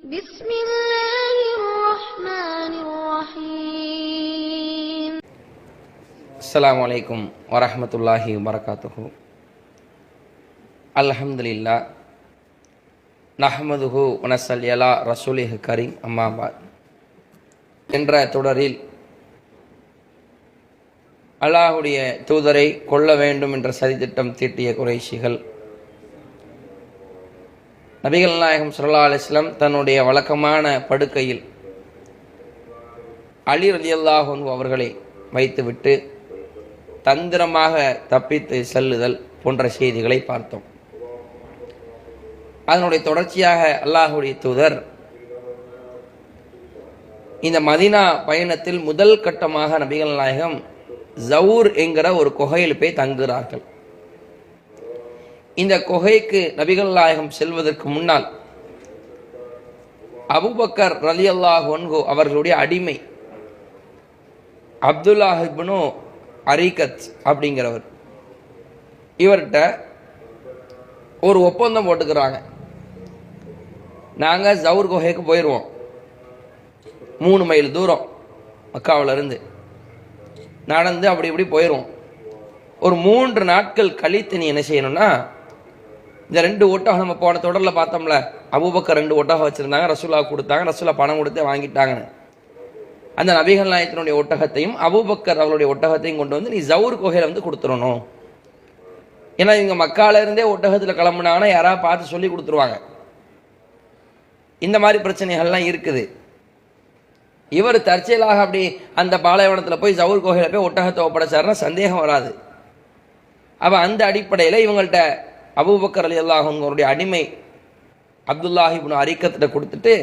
بسم الله الرحمن الرحيم அஸ்ஸலாமு அலைக்கும் வரஹ்மத்துல்லாஹி வரகாத்துஹு அல்ஹம்துலில்லா நஹ்மதுஹு வனசல்யலா ரசூலிஹ் கரீம் அம்மாபாத் என்ற தொடரில் அல்லாஹுடைய தூதரை கொல்ல வேண்டும் என்ற சதித்திட்டம் தீட்டிய குறைஷிகள் நபிகள் நாயகம் சுல்லா அலைஹி தன்னுடைய வழக்கமான படுக்கையில் அலி ரலியல்லாஹு அவர்களை வைத்துவிட்டு தந்திரமாக தப்பித்து செல்லுதல் போன்ற செய்திகளை பார்த்தோம். அதனுடைய தொடர்ச்சியாக அல்லாஹுடைய தூதர் இந்த மதினா பயணத்தில் முதல் கட்டமாக நபிகள் நாயகம் ஜவுர் என்கிற ஒரு குகையில் போய் தங்குகிறார்கள். இந்த குகைக்கு நபிகள் நாயகம் செல்வதற்கு முன்னால் அபுபக்கர் ரலி அல்லாஹ் அவர்களுடைய அடிமை அப்துல்லாஹிப்னு அரிகத் அப்படிங்கிறவர். இவர்கிட்ட ஒரு ஒப்பந்தம் போட்டுக்கிறாங்க. நாங்கள் ஜவுர் குகைக்கு போயிடுவோம் மூணு மைல் தூரம் மக்காவிலேருந்து நடந்து அப்படி இப்படி போயிடுவோம் ஒரு மூன்று நாட்கள் கழித்து நீ என்ன செய்யணும்னா இந்த ரெண்டு ஓட்டாக நம்ம போன தொடரில் பார்த்தோம்ல அபூபக்கர் ரெண்டு ஓட்டாக வச்சுருந்தாங்க ரசூலா கொடுத்தாங்க ரசூலா பணம் கொடுத்து வாங்கிட்டாங்கன்னு. அந்த நபிகள் நாயத்தினுடைய ஒட்டகத்தையும் அபூபக்கர் அவளுடைய ஒட்டகத்தையும் கொண்டு வந்து நீ ஜவுர் கோகையில் வந்து கொடுத்துடணும். ஏன்னா இவங்க மக்கால இருந்தே ஒட்டகத்தில் கிளம்புனாங்கன்னா யாராவது பார்த்து சொல்லி கொடுத்துருவாங்க. இந்த மாதிரி பிரச்சனைகள்லாம் இருக்குது. இவர் தற்செயலாக அப்படி அந்த பாலைவனத்தில் போய் ஜவுர் கோகையில் போய் ஒட்டகத்தை ஒப்படைச்சாருன்னா சந்தேகம் வராது. அப்போ அந்த அடிப்படையில் இவங்கள்ட்ட அபுபக்கர் அலி அல்லாஹங்களுடைய அடிமை அப்துல்லாஹிப்னு அரிக்கத்திட்ட கொடுத்துட்டு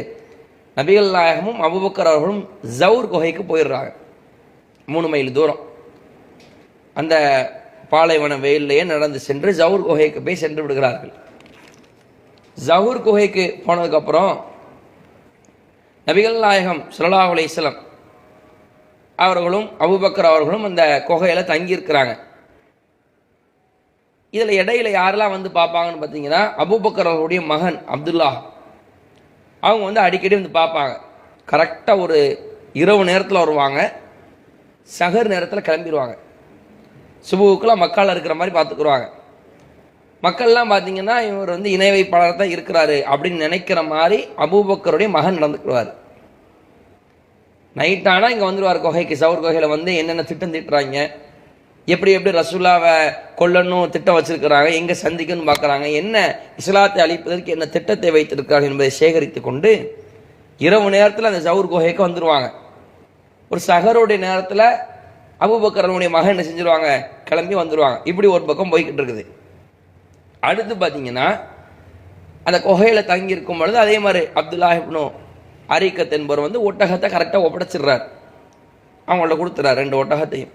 நபிகள் நாயகமும் அபுபக்கர் அவர்களும் ஜவுர் குகைக்கு போயிடுறாங்க. மூணு மைல் தூரம். அந்த பாலைவன வெயிலேயே நடந்து சென்று ஜவுர் குகைக்கு போய் சென்று விடுகிறார்கள். ஜவுர் குகைக்கு போனதுக்கப்புறம் நபிகள் நாயகம் சுல்லாஹ் அலையம் அவர்களும் அபுபக்கர் அவர்களும் அந்த குகையில் தங்கியிருக்கிறாங்க. இதில் இடையில யாரெல்லாம் வந்து பார்ப்பாங்கன்னு பார்த்தீங்கன்னா அபுபக்கரவருடைய மகன் அப்துல்லா. அவங்க வந்து அடிக்கடி வந்து பார்ப்பாங்க. கரெக்டாக ஒரு இரவு நேரத்தில் வருவாங்க. சகர் நேரத்தில் கிளம்பிடுவாங்க சுபுவுக்குலாம் மக்கள் இருக்கிற மாதிரி பார்த்துக்குருவாங்க. மக்கள்லாம் பார்த்தீங்கன்னா இவர் வந்து இணை வைப்பாளர் தான் இருக்கிறாரு அப்படின்னு நினைக்கிற மாதிரி அபூபக்கருடைய மகன் நடந்துக்குவார். நைட்டானால் இங்கே வந்துடுவார் குகைக்கு சவுர் குகையில் வந்து என்னென்ன திட்டம் திட்டுறாங்க எப்படி எப்படி ரசூலாவை கொல்லணும் திட்டம் வச்சிருக்கிறாங்க எங்கே சந்திக்கணும்னு பார்க்குறாங்க என்ன இஸ்லாத்தை அழிப்பதற்கு என்ன திட்டத்தை வைத்திருக்கிறார்கள் என்பதை சேகரித்து கொண்டு இரவு நேரத்தில் அந்த ஜவுர் குகைக்கு வந்துடுவாங்க ஒரு சகருடைய நேரத்தில் அபுபக்கரனுடைய மகன் என்ன செஞ்சிருவாங்க? கிளம்பி வந்துடுவாங்க இப்படி ஒரு பக்கம் போய்கிட்டு இருக்குது. அடுத்து பார்த்தீங்கன்னா அந்த குகையில் தங்கி இருக்கும் பொழுது அதே மாதிரி அப்துல்லாஹிப்னு அரிக்கத் என்பவர் வந்து ஒட்டகத்தை கரெக்டாக ஒப்படைச்சிடுறார். அவங்கள்ட்ட கொடுத்துறாரு ரெண்டு ஒட்டகத்தையும்.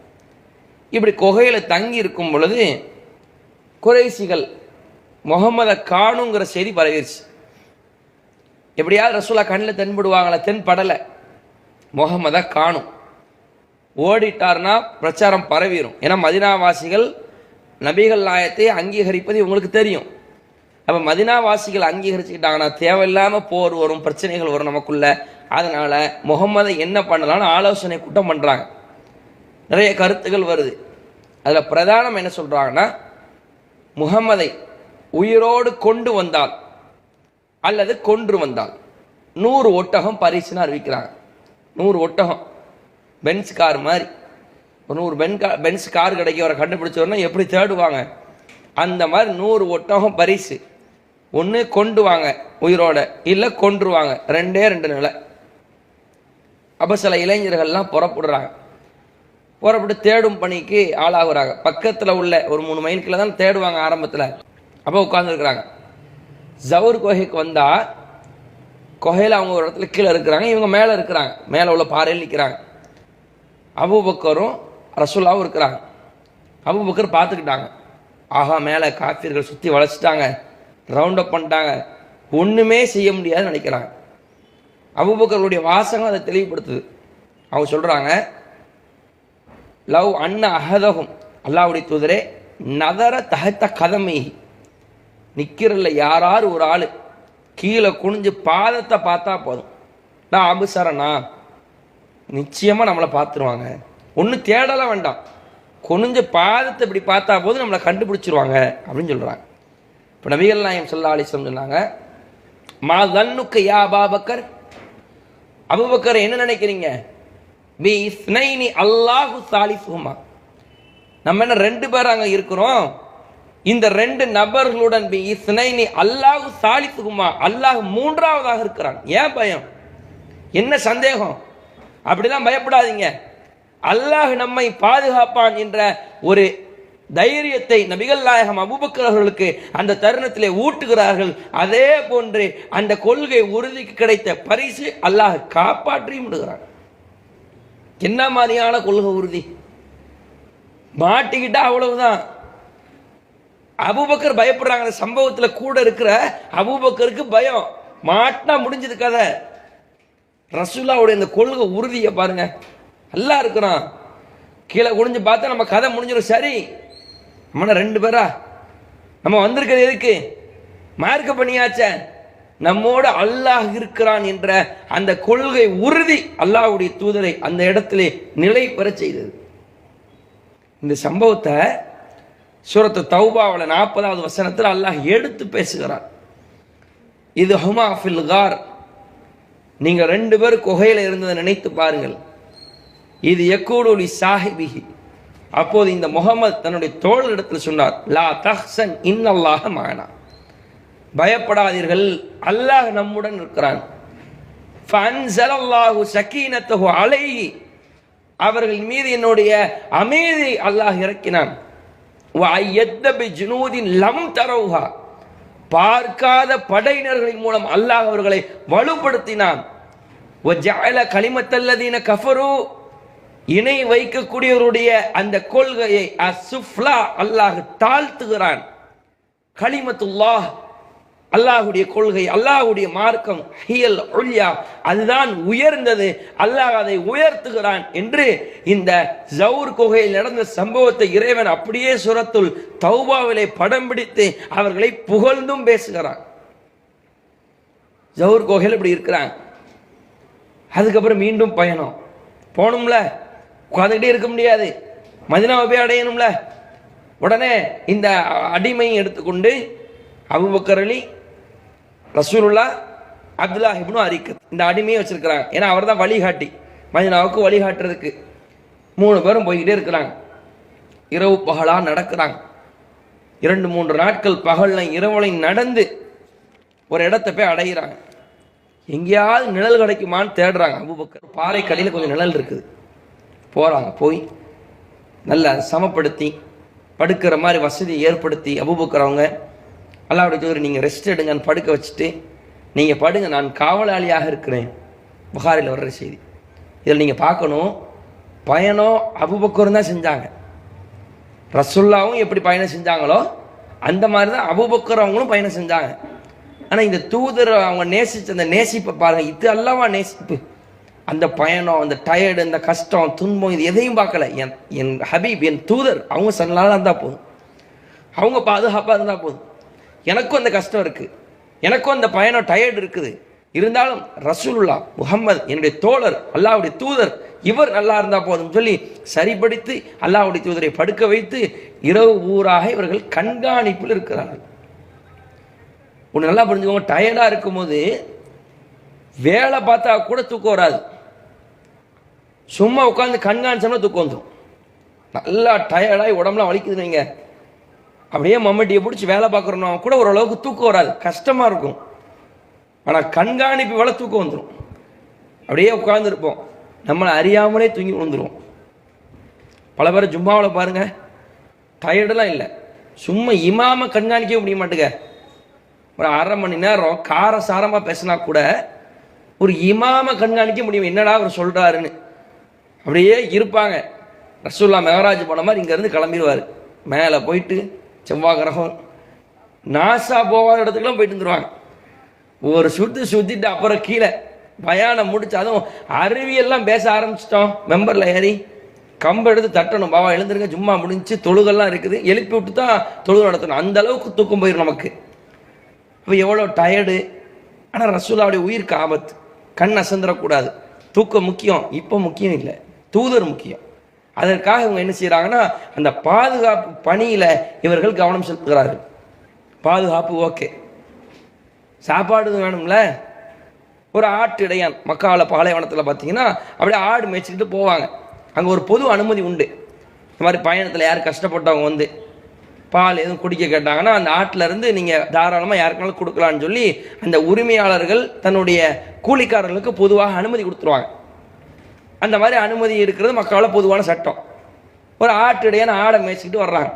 இப்படி குகையில் தங்கி இருக்கும் பொழுது குறைசிகள் முகமதை காணுங்கிற செய்தி பரவிருச்சு. எப்படியாவது ரசூலா கண்ணில் தென்படுவாங்களா? தென்படலை. முகமதை காணும். ஓடிட்டார்னா பிரச்சாரம் பரவிடும் ஏன்னா மதினாவாசிகள் நபிகள் நாயத்தை அங்கீகரிப்பது இவங்களுக்கு தெரியும். அப்போ மதினாவாசிகள் அங்கீகரிச்சுக்கிட்டாங்கன்னா தேவையில்லாமல் போர் வரும் பிரச்சனைகள் வரும் நமக்குள்ள. அதனால் முகமதை என்ன பண்ணலாம்னு ஆலோசனை கூட்டம் பண்ணுறாங்க நிறைய கருத்துகள் வருது. அதில் பிரதானம் என்ன சொல்கிறாங்கன்னா முகம்மதை உயிரோடு கொண்டு வந்தால் அல்லது கொன்று வந்தால் நூறு ஒட்டகம் பரிசுன்னு அறிவிக்கிறாங்க. நூறு ஒட்டகம். பென்ஸ் கார் மாதிரி. ஒரு நூறு பென் கா பென்ஸ் கார் கிடைக்க அவரை கண்டுபிடிச்சோன்னா எப்படி தேடுவாங்க? அந்த மாதிரி நூறு ஒட்டகம் பரிசு. ஒன்று கொண்டு வாங்க உயிரோட இல்லை கொன்றுவாங்க. ரெண்டே ரெண்டு நிலை. அப்போ சில இளைஞர்கள்லாம் புறப்படுறாங்க. புறப்பட்டு தேடும் பணிக்கு ஆளாகுறாங்க. பக்கத்தில் உள்ள ஒரு மூணு மைலுக்குள்ள தான் தேடுவாங்க ஆரம்பத்தில். அப்போ உட்காந்துருக்குறாங்க ஜவுர் குகைக்கு வந்தால் குகையில் அவங்க ஒரு இடத்துல கீழே இருக்கிறாங்க. இவங்க மேலே இருக்கிறாங்க. மேலே உள்ள பாறையில் நிற்கிறாங்க அபுபக்கரும் ரசுல்லாவும் இருக்கிறாங்க. அபுபக்கர் பார்த்துக்கிட்டாங்க. ஆஹா மேலே காஃபியர்கள் சுற்றி வளைச்சிட்டாங்க ரவுண்ட் அப் பண்ணிட்டாங்க. ஒன்றுமே செய்ய முடியாதுன்னு நினைக்கிறாங்க. அபுபக்கருடைய வாசகம் அதை தெளிவுபடுத்துது. அவங்க சொல்கிறாங்க லவ் அன்ன அகதகும் அல்லாவுடைய தூதரே நதர தகத்த கதமை. நிற்கிறல்ல யாராரு ஒரு ஆள். கீழே குனிஞ்சு பாதத்தை பார்த்தா போதும். நான் அபுசரனா? நிச்சயமாக நம்மளை பார்த்துருவாங்க. ஒன்றும் தேடலாம் வேண்டாம். குனிஞ்சு பாதத்தை இப்படி பார்த்தா போதும் நம்மளை கண்டுபிடிச்சிருவாங்க அப்படின்னு சொல்கிறாங்க இப்போ நபிகள் நாயம் சொல்லா அலிஸ்லம் சொன்னாங்க மா தன்னுக்கு யா அபாபக்கர் அபுபக்கர் என்ன நினைக்கிறீங்க? பி இஸ்னைனி அல்லாஹு சாலிசுமா நம்ம என்ன ரெண்டு பேர் அங்கே இருக்கிறோம்? இந்த ரெண்டு நபர்களுடன் பி இஸ்னைனி அல்லாஹு சாலிசுகுமா அல்லாஹ் மூன்றாவதாக இருக்கிறான். ஏன் பயம்? என்ன சந்தேகம்? அப்படிலாம் பயப்படாதீங்க. அல்லாஹ் நம்மை பாதுகாப்பான் என்ற ஒரு தைரியத்தை நபிகள் நாயகம் அபூபக்களவர்களுக்கு அந்த தருணத்திலே ஊட்டுகிறார்கள். அதே போன்று அந்த கொள்கை உறுதிக்கு கிடைத்த பரிசு அல்லாஹ் காப்பாற்றியும் விடுகிறான். என்ன மாதிரியான கொள்கை உறுதி? மாட்டிக்கிட்டா அவ்வளவுதான். அபூபக்கர் பயப்படுறாங்க. அந்த கூட இருக்கிற அபூபக்கருக்கு பயம். மாட்டினா முடிஞ்சது கதை. ரசூல்லாவுடைய இந்த கொள்கை உறுதியை பாருங்க. நல்லா இருக்கிறான். கீழே குடிஞ்சு பார்த்தா நம்ம கதை முடிஞ்சிடும் சரி. நம்ம ரெண்டு பேரா? நம்ம வந்திருக்கிறது எதுக்கு? மார்க்க பண்ணியாச்சே. நம்மோடு அல்லாஹ் இருக்கிறான் என்ற அந்த கொள்கை உறுதி அல்லாஹ்வுடைய தூதரை அந்த இடத்திலே நிலை பெறச் செய்தது. இந்த சம்பவத்தை சூரத்து தௌபாவில் நாற்பதாவது வசனத்தில் அல்லாஹ் எடுத்து பேசுகிறார். இது ஹுமா ஃபில் கார். நீங்கள் ரெண்டு பேர் குகையில் இருந்ததை நினைத்து பாருங்கள். இது எக்கூடுலி சாஹிபிஹி. அப்போது இந்த முகமது தன்னுடைய தோழரிடத்தில் சொன்னார் லா தஹ்சன் இன்னல்லாஹ மானா. பயப்படாதீர்கள். அல்லாஹ் நம்முடன் இருக்கிறான். அலை அவர்கள் மீது என்னுடைய அமைதி அல்லாஹ் இறக்கினான். லம் தரவுகா பார்க்காத படையினர்களின் மூலம் அல்லாஹ் அவர்களை வலுப்படுத்தினான். களிமத்தல்லதீன கஃபரு. இணை வைக்கக்கூடியவருடைய அந்த கொள்கையை அசுஃப்லா அல்லாஹ் தாழ்த்துகிறான். களிமத்துல்லாஹ் அல்லாஹுடைய கொள்கை அல்லாஹுடைய மார்க்கம் ஹியல் உல்யா அதுதான் உயர்ந்தது. அல்லாஹ் அதை உயர்த்துகிறான் என்று இந்த ஜவுர் குகையில் நடந்த சம்பவத்தை இறைவன் அப்படியே சுரத்துள் தௌபாவிலே படம் பிடித்து அவர்களை புகழ்ந்தும் பேசுகிறான். ஜவுர் குகையில் இப்படி இருக்கிறாங்க அதுக்கப்புறம் மீண்டும் பயணம். போகணும்ல? உட்காந்துக்கிட்டே இருக்க முடியாது. மதினாவை போய் அடையணும்ல? உடனே இந்த அடிமையை எடுத்துக்கொண்டு அபுபக்கரளி ரசூலுல்லா அப்துல்லா இப்னு அரிக்கத் இந்த அடிமையை வச்சுருக்கிறாங்க. ஏன்னா அவர் தான் வழிகாட்டி. மதினாவுக்கு வழிகாட்டுறதுக்கு மூணு பேரும் போய்கிட்டே இருக்கிறாங்க. இரவு பகலாக நடக்கிறாங்க. இரண்டு மூன்று நாட்கள் பகலில் இரவுலையும் நடந்து ஒரு இடத்த போய் அடைகிறாங்க எங்கேயாவது நிழல் கிடைக்குமான்னு தேடுறாங்க. அபுபக்கர் பாறை கடையில் கொஞ்சம் நிழல் இருக்குது. போகிறாங்க போய் நல்லா சமப்படுத்தி படுக்கிற மாதிரி வசதி ஏற்படுத்தி அபுபக்கர் அவங்க அல்லாவுடைய தூதர் நீங்கள் ரெஸ்ட் எடுங்கன்னு படுக்க வச்சுட்டு நீங்கள் படுங்க நான் காவலாளியாக இருக்கிறேன். புகாரில் வர்ற செய்தி. இதில் நீங்கள் பார்க்கணும் பயணம் அபுபக்கரும் தான் செஞ்சாங்க. ரசுல்லாவும் எப்படி பயணம் செஞ்சாங்களோ அந்த மாதிரி தான் அபுபக்கர் அவங்களும் பயணம் செஞ்சாங்க. ஆனால் இந்த தூதர் அவங்க நேசித்த அந்த நேசிப்பை பாருங்கள் இது அல்லவா நேசிப்பு? அந்த பயணம் அந்த டயர்டு அந்த கஷ்டம் துன்பம் இது எதையும் பார்க்கல. என் என் ஹபீப் என் தூதர் அவங்க சன்னாலாக இருந்தால் போதும். அவங்க பாதுகாப்பாக இருந்தால் போதும். எனக்கும் அந்த கஷ்டம் இருக்குது எனக்கும் அந்த பயணம் டயர்டு இருக்குது. இருந்தாலும் ரசூலுல்லா முகம்மது என்னுடைய தோழர் அல்லாவுடைய தூதர் இவர் நல்லா இருந்தால் போதும் சொல்லி சரிப்படுத்தி அல்லாவுடைய தூதரை படுக்க வைத்து இரவு ஊராக இவர்கள் கண்காணிப்பில் இருக்கிறார்கள். ஒன்று நல்லா புரிஞ்சுக்கோங்க டயர்டாக இருக்கும்போது வேலை பார்த்தா கூட தூக்கம் வராது. சும்மா உட்காந்து கண்காணிச்சோம்னா தூக்கம் வந்துடும் நல்லா டயர்டாகி உடம்புலாம் வலிக்குது நீங்கள் அப்படியே மம்மட்டியை பிடிச்சி வேலை பார்க்குறோன்னா கூட ஓரளவுக்கு தூக்கம் வராது. கஷ்டமாக இருக்கும். ஆனால் கண்காணிப்பு வேலை தூக்கம் வந்துடும் அப்படியே உட்காந்துருப்போம் நம்மளை அறியாமலே தூங்கி விழுந்துருவோம். பல பேர் ஜும்மாவில் பாருங்கள் டயர்டெல்லாம் இல்லை. சும்மா இமாம கண்காணிக்கவே முடிய மாட்டேங்க. ஒரு அரை மணி நேரம் காரசாரமாக பேசினா கூட ஒரு இமாம கண்காணிக்க முடியும். என்னடா அவர் சொல்கிறாருன்னு அப்படியே இருப்பாங்க. ரசூல்லா மெகராஜ் போன மாதிரி இங்கேருந்து கிளம்பிடுவார். மேலே போயிட்டு செவ்வாய் கிரகம் நாசா போகாத இடத்துக்குலாம் போயிட்டு வந்துருவாங்க. ஒரு சுற்று சுற்றிட்டு அப்புறம் கீழே பயானம் முடிச்சு அதுவும் அறிவியெல்லாம் பேச ஆரம்பிச்சிட்டோம். மெம்பரில் ஏறி கம்பு எடுத்து தட்டணும். பாவா எழுந்திருங்க சும்மா முடிஞ்சு தொழுகெல்லாம் இருக்குது. எழுப்பி விட்டு தான் தொழுகை நடத்தணும். அந்த அளவுக்கு தூக்கம் போயிடும் நமக்கு. இப்போ எவ்வளோ டயர்டு ஆனால் ரசூலாவுடைய உயிருக்கு ஆபத்து. கண் அசந்திரக்கூடாது தூக்கம் முக்கியம். இப்போ முக்கியம் இல்லை. தூதர் முக்கியம். அதற்காக இவங்க என்ன செய்கிறாங்கன்னா அந்த பாதுகாப்பு பணியில் இவர்கள் கவனம் செலுத்துகிறார்கள். பாதுகாப்பு ஓகே. சாப்பாடு வேணும்ல? ஒரு ஆட்டு இடையான் மக்கால பாலைவனத்தில் பார்த்தீங்கன்னா அப்படியே ஆடு மேய்ச்சிக்கிட்டு போவாங்க. அங்கே ஒரு பொது அனுமதி உண்டு. இந்த மாதிரி பயணத்தில் யார் கஷ்டப்பட்டவங்க வந்து பால் எதுவும் குடிக்க கேட்டாங்கன்னா அந்த ஆட்டிலேருந்து நீங்கள் தாராளமாக யாருக்குனாலும் கொடுக்கலான்னு சொல்லி அந்த உரிமையாளர்கள் தன்னுடைய கூலிக்காரர்களுக்கு பொதுவாக அனுமதி கொடுத்துருவாங்க. அந்த மாதிரி அனுமதி இருக்கிறது மக்களால் பொதுவான சட்டம். ஒரு ஆட்டுடையான ஆடை மேய்ச்சிக்கிட்டு வர்றாங்க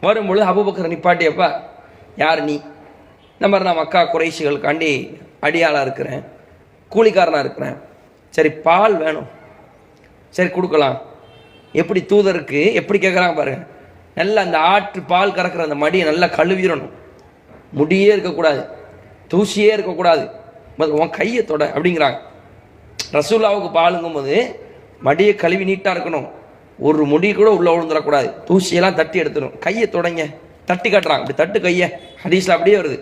வரும்பொழுது அபுபக்கர் நிப்பாட்டியப்பா யார் நீ? இந்த மாதிரி நான் மக்கா குறைசிகளுக்காண்டி அடியாளாக இருக்கிறேன் கூலிக்காரனாக இருக்கிறேன். சரி பால் வேணும். சரி கொடுக்கலாம். எப்படி தூதருக்கு எப்படி கேட்குறாங்க பாருங்க. நல்லா அந்த ஆற்று பால் கறக்கிற அந்த மடியை நல்லா கழுவிடணும். முடியே இருக்கக்கூடாது. தூசியே இருக்கக்கூடாது. உன் கையை தொட அப்படிங்கிறாங்க. ரசூல்லாவுக்கு பாலுங்கும் போது மடியை கழுவி நீட்டாக இருக்கணும். ஒரு முடி கூட உள்ளே விழுந்துடக்கூடாது. தூசியெல்லாம் தட்டி எடுத்துடும் கையை தொடங்க. தட்டி காட்டுறாங்க. அப்படி தட்டு கையை. ஹதீஸில் அப்படியே வருது.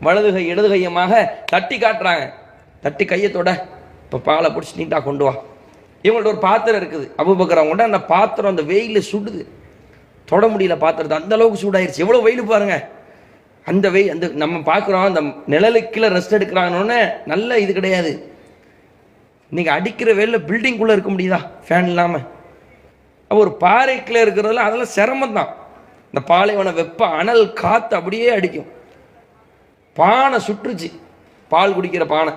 வலது கை இடது கையமாக தட்டி காட்டுறாங்க. தட்டி கையை தொட. இப்போ பாலை பிடிச்சி நீட்டாக கொண்டு வா. இவங்கள்ட்ட ஒரு பாத்திரம் இருக்குது. அபுபக்கர் அந்த பாத்திரம் அந்த வெயிலில் சுடுது. தொட முடியல பாத்திரத்தை. அந்த அளவுக்கு சூடாயிருச்சு. எவ்வளோ வெயில் பாருங்க. அந்த வெயில் அந்த நம்ம பார்க்குறோம். அந்த நிழலுக்கு கீழே ரெஸ்ட் எடுக்கிறாங்கன்னு நல்ல இது கிடையாது. நீங்கள் அடிக்கிற வெயிலில் பில்டிங்குள்ளே இருக்க முடியுதா? ஃபேன் இல்லாமல் ஒரு பாறைக்குள்ளே இருக்கிறதுல அதெல்லாம் சிரமம் தான் இந்த பாலைவன வெப்ப அனல் காற்று அப்படியே அடிக்கும். பானை சுற்றுச்சு. பால் குடிக்கிற பானை.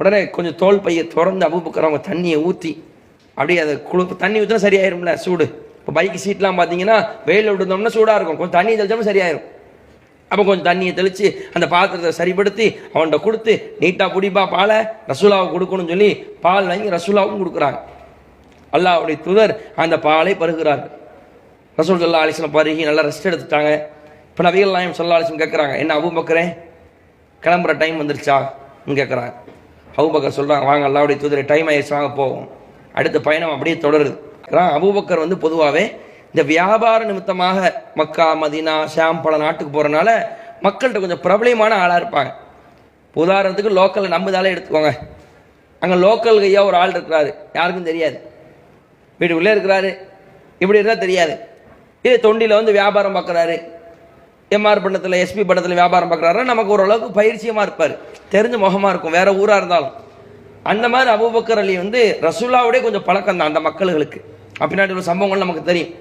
உடனே கொஞ்சம் தோல் பையை திறந்து அவுப்புக்கிறவங்க தண்ணியை ஊற்றி அப்படியே அதை குழு தண்ணி ஊற்றினா சரியாயிரும்ல சூடு. இப்போ பைக்கு சீட்லாம் பார்த்தீங்கன்னா வெயிலில் விட்டுருந்தோம்னா சூடாக இருக்கும். கொஞ்சம் தண்ணி தெளிச்சோம்னா சரியாயிரும். அப்போ கொஞ்சம் தண்ணியை தெளித்து அந்த பாத்திரத்தை சரிப்படுத்தி அவன்கிட்ட கொடுத்து நீட்டாக குடிப்பா பாலை ரசூலாவுக்கு கொடுக்கணும்னு சொல்லி பால் வாங்கி ரசூலாவும் கொடுக்குறாங்க. அல்லாவுடைய தூதர் அந்த பாலை பருகிறார். ரசூல் சொல்லா அலிஸ்லாம் பருகி நல்லா ரெஸ்ட் எடுத்துட்டாங்க. இப்போ நபிகள் நாயம் சொல்லா அலிஸ்லம் கேட்குறாங்க என்ன அபுபக்கரே கிளம்புற டைம் வந்துருச்சா? கேட்குறாங்க அபுபக்கர் சொல்கிறாங்க வாங்க அல்லாவுடைய தூதரை டைம் ஆயிடுச்சு வாங்க போவோம். அடுத்த பயணம் அப்படியே தொடருது. அதான் அபூபக்கர் வந்து பொதுவாகவே இந்த வியாபார நிமித்தமாக மக்கா மதினா ஷாம் பல நாட்டுக்கு போகிறனால மக்கள்கிட்ட கொஞ்சம் பிரபலமான ஆளாக இருப்பாங்க. உதாரணத்துக்கு லோக்கலில் நம்மதாலே எடுத்துக்கோங்க. அங்கே லோக்கல் கையா ஒரு ஆள் இருக்கிறாரு. யாருக்கும் தெரியாது. வீட்டுக்குள்ளே இருக்கிறாரு. இப்படி இருந்தால் தெரியாது. இது தொண்டியில் வந்து வியாபாரம் பார்க்குறாரு எம்ஆர் பட்டத்தில் எஸ்பி பட்டத்தில் வியாபாரம் பார்க்குறாருன்னா நமக்கு ஓரளவுக்கு பயிற்சியமாக இருப்பார். தெரிஞ்ச முகமாக இருக்கும். வேறு ஊராக இருந்தாலும். அந்த மாதிரி அபுபக்கர் அலி வந்து ரசூலாவுடைய கொஞ்சம் பழக்கம் தான் அந்த மக்களுக்கு அப்படின்னாட்டு ஒரு சம்பவங்கள் நமக்கு தெரியும்.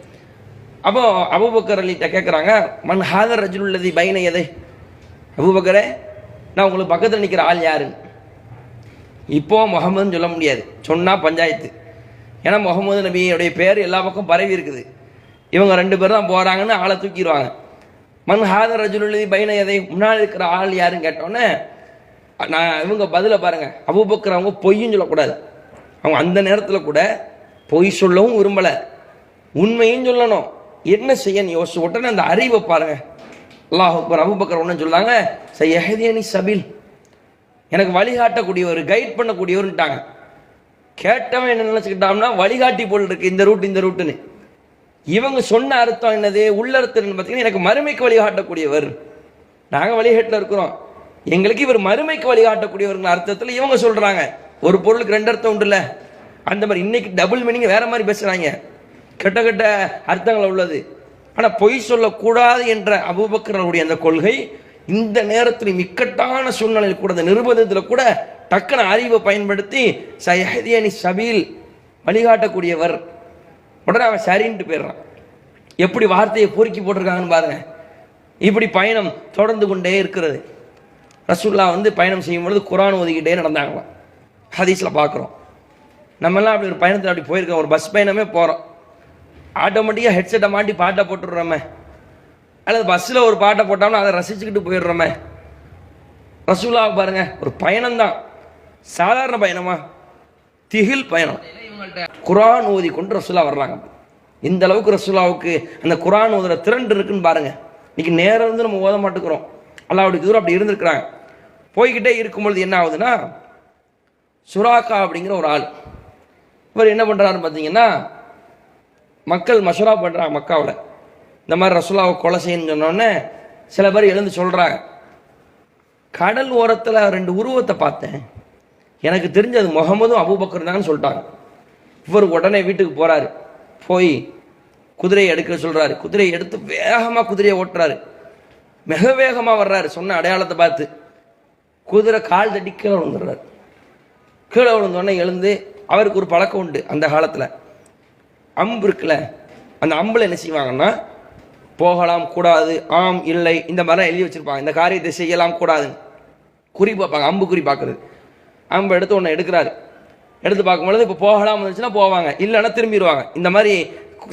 அப்போ அபூபக்கர் அலிட்ட கேட்குறாங்க மண் ஹாதர் ரஜுல்லதி பைன எதை அபுபக்கரே நான் உங்களுக்கு பக்கத்தில் நிற்கிற ஆள் யாருன்னு? இப்போ முகமதுன்னு சொல்ல முடியாது. சொன்னால் பஞ்சாயத்து. ஏன்னா முகமது நபியுடைய பேர் எல்லா பக்கம் பரவி இருக்குது. இவங்க ரெண்டு பேரும் தான் போகிறாங்கன்னு ஆளை தூக்கிடுவாங்க. மண் ஹாதர் ரஜுல்லதி பைன எதை முன்னால் இருக்கிற ஆள் யாருன்னு கேட்டோன்னே நான் இவங்க பதிலை பாருங்கள் அபூபக்கர் அவங்க பொய்யும் சொல்லக்கூடாது. அவங்க அந்த நேரத்தில் கூட பொய் சொல்லவும் விரும்பலை. உண்மையும் சொல்லணும். என்ன செய்யன்னு யோசிச்சு? உடனே அந்த அறிவை பாருங்க. அல்லாஹ் அக்பர் அபூபக்கர் ஒன்று சொல்லாங்க சையஹதியனி சபில். எனக்கு வழிகாட்டக்கூடியவர் கைட் பண்ணக்கூடியவருன்ட்டாங்க. கேட்டவன் என்ன நினச்சிக்கிட்டான்னா வழிகாட்டி போல் இருக்கு இந்த ரூட் இந்த ரூட்டுன்னு இவங்க சொன்ன அர்த்தம் என்னது? உள்ளர்த்தம் பார்த்தீங்கன்னா எனக்கு மறுமைக்கு வழிகாட்டக்கூடியவர். நாங்கள் வழிகாட்டில் இருக்கிறோம். எங்களுக்கு இவர் மறுமைக்கு வழிகாட்டக்கூடியவருங்கிற அர்த்தத்தில் இவங்க சொல்கிறாங்க ஒரு பொருளுக்கு ரெண்டு அர்த்தம் உண்டுல்ல? அந்த மாதிரி இன்னைக்கு டபுள் மீனிங் வேற மாதிரி பேசுகிறாங்க கெட்ட கெட்ட அர்த்தங்கள் உள்ளது. ஆனால் பொய் சொல்லக்கூடாது என்ற அபூபக்கரனுடைய அந்த கொள்கை இந்த நேரத்தில் இக்கட்டான சூழ்நிலையில் கூட இந்த நிர்பந்தத்தில் கூட டக்குன அறிவை பயன்படுத்தி சயஹதியனி சபீல் வழிகாட்டக்கூடியவர். உடனே அவன் சரின்ட்டு போயிடுறான். எப்படி வார்த்தையை பொறுக்கி போட்டிருக்காங்கன்னு பாருங்க. இப்படி பயணம் தொடர்ந்து கொண்டே இருக்கிறது. ரசூல்லா வந்து பயணம் செய்யும் பொழுது குரான் ஒதுக்கிட்டே நடந்தாங்களாம். ஹதீஸில் பார்க்குறோம் நம்மெல்லாம் அப்படி ஒரு பயணத்தில் அப்படி போயிருக்கோம். ஒரு பஸ் பயணமே போகிறோம் ஆட்டோமேட்டிக்காக ஹெட்செட்டை மாட்டி பாட்டை போட்டுடுறோமே. அல்லது பஸ்ஸில் ஒரு பாட்டை போட்டோம்னா அதை ரசிச்சுக்கிட்டு போயிடுறோமே. ரசூலாவை பாருங்க ஒரு பயணம்தான். சாதாரண பயணமா? திகில் பயணம். குரான் ஓதி கொண்டு ரசூலா வர்றாங்க. இந்த அளவுக்கு ரசூலாவுக்கு அந்த குரான் ஓதுற திரண்டு இருக்குன்னு பாருங்க. இன்னைக்கு நேரம் வந்து நம்ம ஓத மாட்டுக்கிறோம் அல்லாவுடைய தூரம் அப்படி இருந்திருக்கிறாங்க. போய்கிட்டே இருக்கும்பொழுது என்ன ஆகுதுன்னா சுராக்கா அப்படிங்கிற ஒரு ஆள். இவர் என்ன பண்ணுறாருன்னு பார்த்தீங்கன்னா மக்கள் மஷூரா பண்ணுறாங்க மக்காவில். இந்த மாதிரி ரசுல்லாவை கொலை செய்யணும்னு சொன்னோடனே சில பேர் எழுந்து சொல்கிறாங்க கடல் ஓரத்தில் ரெண்டு உருவத்தை பார்த்தேன். எனக்கு தெரிஞ்சது முகமதும் அபுபக்கர் தான் சொல்லிட்டாங்க. இவர் உடனே வீட்டுக்கு போகிறாரு போய் குதிரையை எடுக்க சொல்கிறாரு குதிரையை எடுத்து வேகமாக குதிரையை ஓட்டுறாரு. மிக வேகமாக வர்றாரு. சொன்ன அடையாளத்தை பார்த்து. குதிரை கால் தட்டி கீழே விழுந்துடுறாரு. கீழே விழுந்தோடனே எழுந்து அவருக்கு ஒரு பழக்கம் உண்டு அந்த காலத்தில். அம்பு இருக்குல்ல அந்த அம்பில் என்ன செய்வாங்கன்னா போகலாம் கூடாது ஆம் இல்லை இந்த மாதிரிலாம் எழுதி வச்சுருப்பாங்க. இந்த காரியத்தை செய்யலாம் கூடாதுன்னு. குறி பார்ப்பாங்க அம்பு குறி பார்க்குறது. அம்பு எடுத்து ஒன்று எடுக்கிறாரு. எடுத்து பார்க்கும்பொழுது இப்போ போகலாம் வந்துச்சுன்னா போவாங்க இல்லைன்னா திரும்பிடுவாங்க. இந்த மாதிரி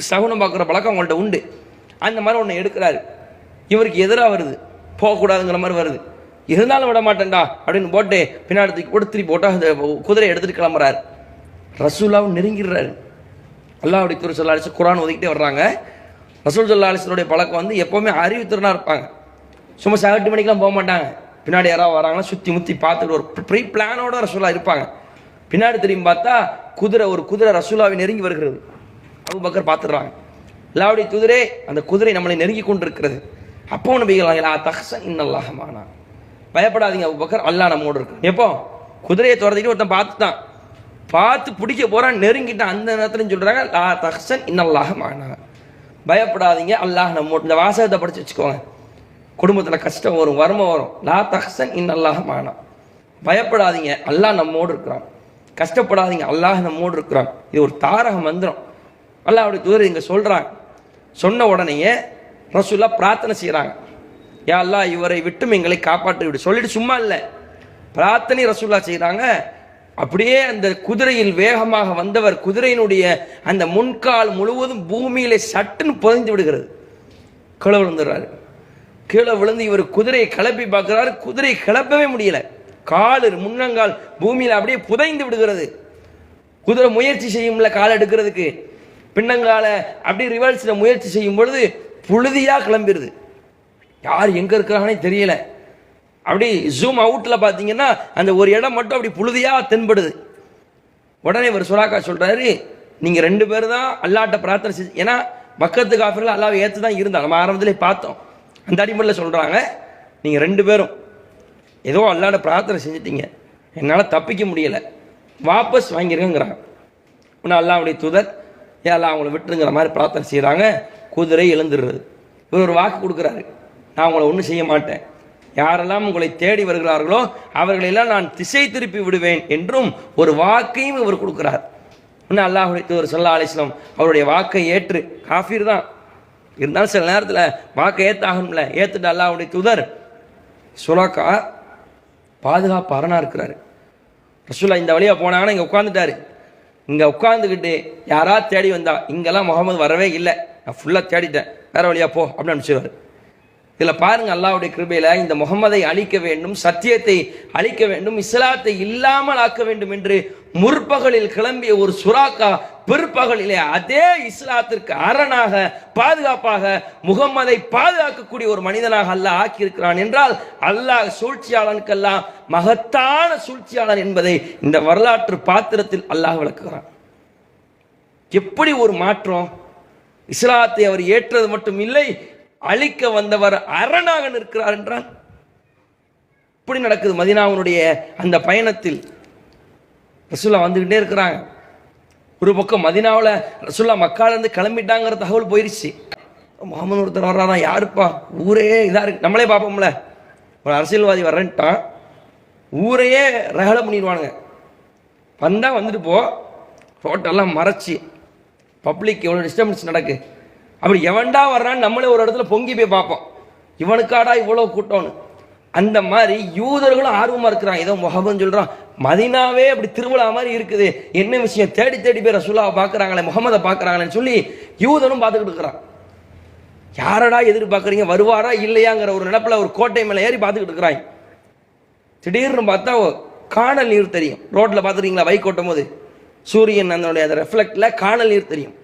சகுனம் பார்க்குற பழக்கம் அவங்கள்ட்ட உண்டு. அந்த மாதிரி ஒன்று எடுக்கிறாரு. இவருக்கு எதிராக வருது போகக்கூடாதுங்கிற மாதிரி வருது. இருந்தாலும் விட மாட்டேன்டா அப்படின்னு போட்டு பின்னாடி தூக்கி போட்டு திருப்பி போட்டால் அந்த குதிரையை எடுத்துகிட்டு கிளம்புறாரு. ரசூலாவும் நெருங்கிடுறாரு. அல்லாவுடைய திரு சொல்லா அலிஸ் குரான் ஒதுக்கிட்டே வர்றாங்க. ரசூல் சொல்லா அலிசனுடைய பழக்கம் வந்து எப்போவுமே அறிவுத்திறனாக இருப்பாங்க. சும்மா சகட்டு மணிக்கெலாம் போக மாட்டாங்க. பின்னாடி யாராவது வராங்கன்னா சுற்றி முற்றி பார்த்துட்டு ஒரு ப்ரீ பிளானோட ரசூலா இருப்பாங்க. பின்னாடி திரும்பி பார்த்தா குதிரை ஒரு குதிரை ரசூலாவை நெருங்கி வருகிறது. அபு பக்கர் பார்த்துடுறாங்க. அல்லாவுடைய குதிரை அந்த குதிரை நம்மளை நெருங்கி கொண்டு இருக்கிறது அப்போ நபிகள் லா தஹ்சன் இன்னல்லாஹமானா பயப்படாதீங்க அபு பக்கர் அல்லாஹ் நம்மோடு இருக்கு எப்போ? குதிரையை துரத்திட்டு ஒருத்தன் பார்த்துட்டான். பார்த்து பிடிக்க போறான் நெருங்கிட்டான் அந்த நேரத்துலையும் சொல்கிறாங்க லா தஹ்சன் மானாங்க பயப்படாதீங்க அல்லாஹ் நம்ம இந்த வாசகத்தை படித்து வச்சுக்கோங்க. குடும்பத்தில் கஷ்டம் வரும் வறுமை வரும். லா தஹ்சன் இன்னல்லாக மானா. பயப்படாதீங்க அல்லாஹ் நம்மோடு இருக்கிறான். கஷ்டப்படாதீங்க அல்லாஹ் நம்மோடு இருக்கிறான். இது ஒரு தாரக மந்திரம். அல்லாஹ்வுடைய தூதர் இங்கே சொல்கிறாங்க சொன்ன உடனேயே ரசூல்லா பிரார்த்தனை செய்கிறாங்க யா அல்லாஹ் இவரை விட்டும் எங்களை காப்பாற்றி. விடு சொல்லிட்டு சும்மா இல்லை. பிரார்த்தனை ரசூல்லா செய்கிறாங்க அப்படியே அந்த குதிரையில் வேகமாக வந்தவர் குதிரையினுடைய அந்த முன்கால் முழுவதும் பூமியிலே சட்டுன்னு புதைந்து விடுகிறது. கீழே விழுந்துடுறாரு. கீழே விழுந்து இவர் குதிரையை கிளப்பி பார்க்குறாரு. குதிரையை கிளப்பவே முடியல. கால் முன்னங்கால் பூமியில் அப்படியே புதைந்து விடுகிறது. குதிரை முயற்சி செய்யும்ல கால் எடுக்கிறதுக்கு. பின்னங்கால அப்படியே ரிவர்ஸில் முயற்சி செய்யும் பொழுது புழுதியாக கிளம்பிடுது. யார் எங்கே இருக்கிறாங்கன்னே தெரியலை. அப்படி ஜூம் அவுட்டில் பார்த்தீங்கன்னா அந்த ஒரு இடம் மட்டும் அப்படி புழுதியாக தென்படுது. உடனே இவர் சுராக்கா சொல்கிறாரு நீங்கள் ரெண்டு பேர் தான் அல்லாட்ட பிரார்த்தனை செஞ்சு ஏன்னா பக்கத்து காஃபிர்கள் அல்லாவை ஏற்று தான் இருந்தாங்க. நம்ம ஆரம்பத்திலே பார்த்தோம். அந்த அடிப்படையில் சொல்கிறாங்க நீங்கள் ரெண்டு பேரும் ஏதோ அல்லாட பிரார்த்தனை செஞ்சிட்டீங்க. என்னால் தப்பிக்க முடியல. வாபஸ் வாங்கியிருக்கங்கிறாங்க இன்னும் அல்லாவுடைய தூதர் ஏன் அல்லா அவங்கள விட்டுருங்கிற மாதிரி பிரார்த்தனை செய்கிறாங்க குதிரை எழுந்துடுறது. இவர் ஒரு வாக்கு கொடுக்குறாரு. நான் அவங்கள ஒன்றும் செய்ய மாட்டேன். யாரெல்லாம் உங்களை தேடி வருகிறார்களோ அவர்களெல்லாம் நான் திசை திருப்பி விடுவேன் என்றும் ஒரு வாக்கையும் இவர் கொடுக்கிறார். இன்னும் அல்லாஹுடைய தூதர் சொல்லா அலிஸ்லாம் அவருடைய வாக்கை ஏற்று காஃபீர் தான். இருந்தாலும் சில நேரத்தில் வாக்கை ஏற்றாகணும்ல ஏற்றுட்டு அல்லாஹுடைய தூதர் சுலாக்கா பாதுகாப்பு அரணாக இருக்கிறார். ரசூலா இந்த வழியா போனாங்கன்னா இங்கே உட்காந்துட்டாரு இங்கே உட்காந்துக்கிட்டு யாராவது தேடி வந்தா இங்கெல்லாம் முகமது வரவே இல்லை. நான் ஃபுல்லாக தேடிட்டேன். வேறு வழியாக போ அப்படின்னு அனுப்பிச்சிடுவார் இதுல பாருங்க அல்லாவுடைய கிருபையில இந்த முகமதை அழிக்க வேண்டும் சத்தியத்தை அழிக்க வேண்டும் இஸ்லாத்தை இல்லாமல் ஆக்க வேண்டும் என்று முற்பகலில் கிளம்பிய ஒரு சுறாக்கா பிற்பகலிலே அதே இஸ்லாத்திற்கு அரணாக பாதுகாப்பாக முகம்மதை பாதுகாக்கக்கூடிய ஒரு மனிதனாக அல்லாஹ் ஆக்கியிருக்கிறான் என்றால் அல்லாஹ் சூழ்ச்சியாளனுக்கெல்லாம் மகத்தான சூழ்ச்சியாளன் என்பதை இந்த வரலாற்று பாத்திரத்தில் அல்லாஹ் விளக்குகிறான். எப்படி ஒரு மாற்றம்? இஸ்லாத்தை அவர் ஏற்றது மட்டும் இல்லை அழிக்க வந்தவர் அரணாக நிற்கிறார் என்றான் இப்படி நடக்குது. மதினாவுடைய அந்த பயணத்தில் ரசுல்லா வந்துக்கிட்டே இருக்கிறாங்க. ஒரு பக்கம் மதினாவில் ரசுல்லா மக்காலேருந்து கிளம்பிட்டாங்கிற தகவல் போயிருச்சு. மாமன் ஒருத்தர் வர்றாரா யாருப்பா? ஊரே இதாக இருக்கு. நம்மளே பார்ப்போம்ல. ஒரு அரசியல்வாதி வர்றேன்ட்டான். ஊரையே ரகலை பண்ணிடுவானுங்க. வந்தால் வந்துட்டு போ. ரோட்டெல்லாம் மறைச்சி. பப்ளிக் எவ்வளோ டிஸ்டர்பன்ஸ் நடக்கு? அப்படி எவன்டா வர்றான்னு நம்மளே ஒரு இடத்துல பொங்கி போய் பார்ப்போம். இவனுக்காடா இவ்வளோ கூட்டம்னு. அந்த மாதிரி யூதர்களும் ஆர்வமாக இருக்கிறான் ஏதோ முகமது சொல்கிறான் மதினாவே அப்படி திருவிழா மாதிரி இருக்குது. என்ன விஷயம்? தேடி தேடி போய் ரசூலாவை பார்க்கறாங்களே முகமதை பார்க்குறாங்களேன்னு சொல்லி யூதனும் பார்த்துக்கிட்டு இருக்கிறான். யாரடா எதிர்பார்க்குறீங்க? வருவாரா இல்லையாங்கிற ஒரு நினப்பில் ஒரு கோட்டை மேலே ஏறி பார்த்துக்கிட்டு இருக்கிறாங்க திடீர்னு பார்த்தா காணல் நீர் தெரியும். ரோட்டில் பார்த்துருக்கீங்களா? பைக் ஓட்டும் போது சூரியன் அதனுடைய அந்த ரெஃப்ளெக்ட்ல காணல் நீர் தெரியும்.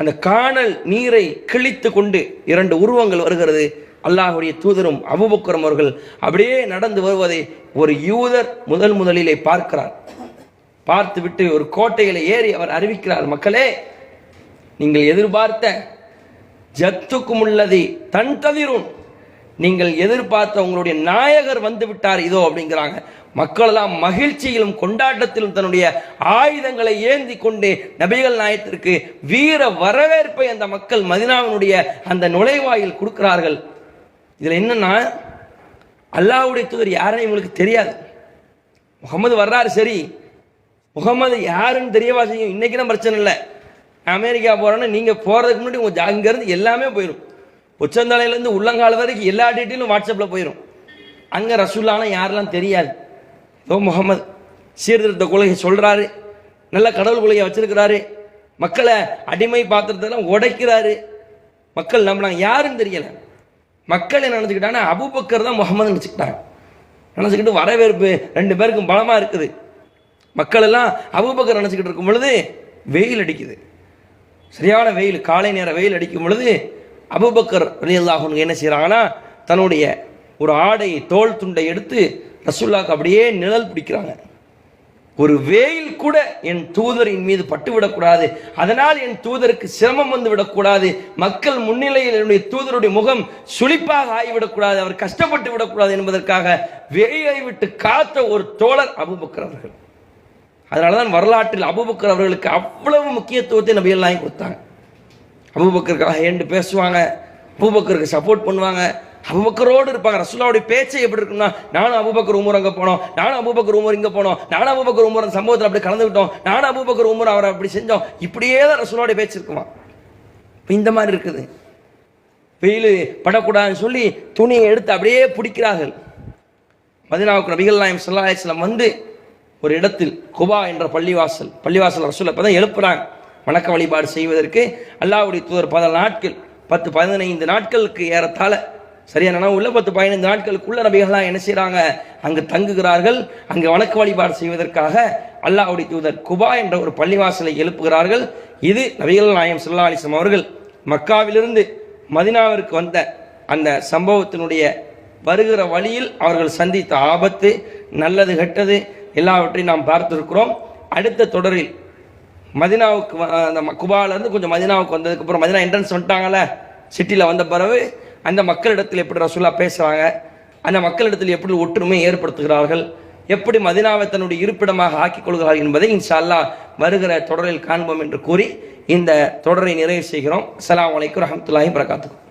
அந்த காணல் நீரை கிழித்து கொண்டு இரண்டு உருவங்கள் வருகிறது. அல்லாஹுடைய தூதரும் அபுபக்கரம் அவர்கள் அப்படியே நடந்து வருவதை ஒரு யூதர் முதல் முதலிலே பார்க்கிறார். பார்த்து விட்டு ஒரு கோட்டையில் ஏறி அவர் அறிவிக்கிறார் மக்களே நீங்கள் எதிர்பார்த்த ஜத்துக்கும் உள்ளதை தன் தவிரும். நீங்கள் எதிர்பார்த்த உங்களுடைய நாயகர் வந்து விட்டார் இதோ அப்படிங்கிறாங்க. மக்கள் எல்லாம் மகிழ்ச்சியிலும் கொண்டாட்டத்திலும் தன்னுடைய ஆயுதங்களை ஏந்தி கொண்டு நபிகள் நாயத்திற்கு வீர வரவேற்பை அந்த மக்கள் மதினாவினுடைய அந்த நுழைவாயில் கொடுக்கிறார்கள். இதில் என்னன்னா அல்லாஹ்வுடைய தூதர் யாருன்னு இவங்களுக்கு தெரியாது. முகமது வர்றாரு சரி. முகமது யாருன்னு தெரியவா செய்யும்? இன்னைக்கு தான் பிரச்சனை இல்லை. அமெரிக்கா போகிறோன்னு நீங்கள் போகிறதுக்கு முன்னாடி உங்கள் அங்கேருந்து எல்லாமே போயிடும் உச்சந்தலையிலேருந்து உள்ளங்கால் வரைக்கும் எல்லா டீட்டெயிலும் வாட்ஸ்அப்பில் போயிடும் அங்கே ரசூல்லான யாரெல்லாம் தெரியாது. ஓ முகமது சீர்திருத்த கொள்கை சொல்கிறாரு நல்ல கடவுள் கொள்கையை வச்சிருக்கிறாரு. மக்களை அடிமை பாத்திரத்தெல்லாம் உடைக்கிறாரு. மக்கள் நம்பினாங்க யாருன்னு தெரியலை. மக்கள் என்ன நினச்சிக்கிட்டாங்கன்னா அபூபக்கர் தான் முகமது நினச்சிக்கிட்டாங்க. நினச்சிக்கிட்டு வரவேற்பு ரெண்டு பேருக்கும் பலமாக இருக்குது. மக்கள் எல்லாம் அபூபக்கர் நினச்சிக்கிட்டு இருக்கும் பொழுது வெயில் அடிக்குது. சரியான வெயில் காலை நேர வெயில் அடிக்கும் பொழுது அபூபக்கர் ரலியல்லாஹு என்ன செய்கிறாங்கன்னா தன்னுடைய ஒரு ஆடை தோல் துண்டை எடுத்து ரசுல்லாக்கு அப்படியே நிழல் பிடிக்கிறாங்க. ஒரு வெயில் கூட என் தூதரின் மீது பட்டுவிடக்கூடாது. அதனால் என் தூதருக்கு சிரமம் வந்து விடக்கூடாது. மக்கள் முன்னிலையில் என்னுடைய தூதருடைய முகம் சுழிப்பாக ஆகிவிடக்கூடாது. அவர் கஷ்டப்பட்டு விடக்கூடாது என்பதற்காக வெயிலை விட்டு காத்த ஒரு தோழர் அபுபக்கர் அவர்கள். அதனால தான் வரலாற்றில் அபூபக்கர் அவர்களுக்கு அவ்வளவு முக்கியத்துவத்தை நபியெல்லாம் கொடுத்தாங்க. அபூபக்கருக்காக ஏண்டு பேசுவாங்க. அபுபக்கருக்கு சப்போர்ட் பண்ணுவாங்க. அபுபக்கரோடு இருப்பாங்க. ரசுல்லாவுடைய பேச்சை எப்படி இருக்கும்னா நானும் அபுபக்கர் உமர் அங்கே போனோம். நானும் அபுபக்கர் உமர் இங்கே போனோம். நானும் அபுபக்கர் உமர் அந்த சம்பவத்தில் அப்படி கலந்துக்கிட்டோம் நானும் அபுபக்கர் உமர் அவரை அப்படி செஞ்சோம். இப்படியே தான் ரசுல்லாவுடைய பேச்சு இருக்குமா? இப்போ இந்த மாதிரி இருக்குது. வெயில் படக்கூடாதுன்னு சொல்லி துணியை எடுத்து அப்படியே பிடிக்கிறார்கள். மதினாவுக்கு நபிகள் நாயம் ஸல்லல்லாஹு வந்து ஒரு இடத்தில் குபா என்ற பள்ளிவாசல் பள்ளிவாசல் ரசூல் அப்போ தான் எழுப்புறாங்க. வணக்க வழிபாடு செய்வதற்கு அல்லாவுடைய தூதர் பல நாட்கள் பத்து பதினைந்து நாட்களுக்கு ஏறத்தாழ சரியான நினைவு உள்ள பத்து பதினைந்து நாட்களுக்குள்ள நபிகள்லாம் என்ன செய்கிறாங்க அங்கு தங்குகிறார்கள். அங்கு வணக்க வழிபாடு செய்வதற்காக அல்லாஹ்வுடைய தூதர் குபா என்ற ஒரு பள்ளிவாசலை எழுப்புகிறார்கள். இது நபிகள் நாயம் சுல்லா அலைஹி அவர்கள் மக்காவிலிருந்து மதினாவிற்கு வந்த அந்த சம்பவத்தினுடைய வருகிற வழியில் அவர்கள் சந்தித்த ஆபத்து நல்லது கெட்டது எல்லாவற்றையும் நாம் பார்த்திருக்கிறோம். அடுத்த தொடரில் மதினாவுக்கு அந்த ம- குபாலேருந்து கொஞ்சம் மதினாவுக்கு வந்ததுக்கப்புறம் மதினா என்ட்ரன்ஸ் வந்துட்டாங்கல்ல? சிட்டியில் வந்த பிறகு அந்த மக்களிடத்தில் எப்படி ரசூலா பேசுகிறாங்க அந்த மக்களிடத்தில் எப்படி ஒற்றுமை ஏற்படுத்துகிறார்கள்? எப்படி மதினாவை தன்னுடைய இருப்பிடமாக ஆக்கிக் கொள்கிறார்கள் என்பதை இன்ஷால்லா வருகிற தொடரில் காண்போம் என்று கூறி இந்த தொடரை நிறைவு செய்கிறோம். அலாம் வலைக்கம் ரஹமத்துல்லாஹி வரகாத்துக்கும்